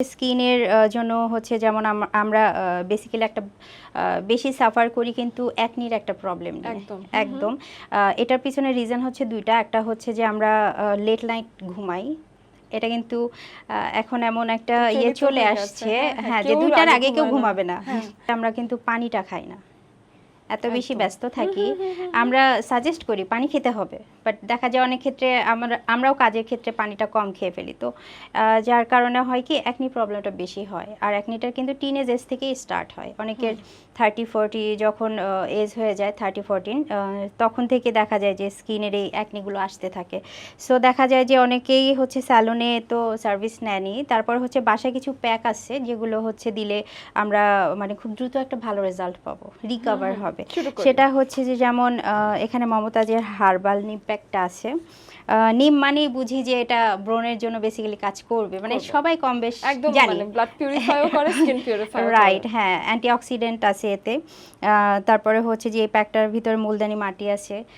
স্কিনের জন্য হচ্ছে যেমন আমরা বেসিক্যালি একটা বেশি সাফার করি কিন্তু একনির একটা প্রবলেম একদম। একদম। এটার পিছনে রিজন হচ্ছে দুইটা। একটা হচ্ছে যে আমরা লেট নাইট ঘুমাই। এটা কিন্তু এখন এমন একটা ইয়ে চলে আসছে। হ্যাঁ, হ্যাঁ, হ্যাঁ যে দুইটার আগে আগে কেউ ঘুমাবে না। হ্যাঁ। আমরা কিন্তু পানিটা খাই না। এত বেশি ব্যস্ত থাকি আমরা সাজেস্ট করি পানি খেতে হবে। বাট দেখা যায় অনেক ক্ষেত্রে আমরা আমরাও কাজের ক্ষেত্রে পানিটা কম খেয়ে ফেলি। তো যার কারণে হয় কি একনি প্রবলেমটা বেশি হয়। আর একনিটা কিন্তু টিনেজ এজ থেকেই স্টার্ট হয়। অনেকের থার্টি ফোরটি যখন এজ হয়ে যায় থার্টি ফোরটিন তখন থেকে দেখা যায় যে স্কিনের এই একনিগুলো আসতে থাকে। সো দেখা যায় যে অনেকেই হচ্ছে স্যালনে তো সার্ভিস নেয়নি। তারপর হচ্ছে বাসায় কিছু প্যাক আছে যেগুলো হচ্ছে দিলে আমরা মানে খুব দ্রুত একটা ভালো রেজাল্ট পাবো। রিকভার হবে। করি। সেটা হচ্ছে যে যেমন এখানে মমতাজের হার্বাল নিম প্যাকটা আছে। নিম মানেই বুঝি যে এটা ব্রণের জন্য বেসিক্যালি কাজ করবে। মানে সবাই কম বেশ একদম জানি। মানে ব্লাড পিউরিফাইও করে স্কিন পিউরিফাই রাইট হ্যাঁ অ্যান্টিঅক্সিডেন্ট আছে এতে। আহ, তারপরে হচ্ছে যে এই প্যাকটার ভিতরে মূলদানি মাটি আছে।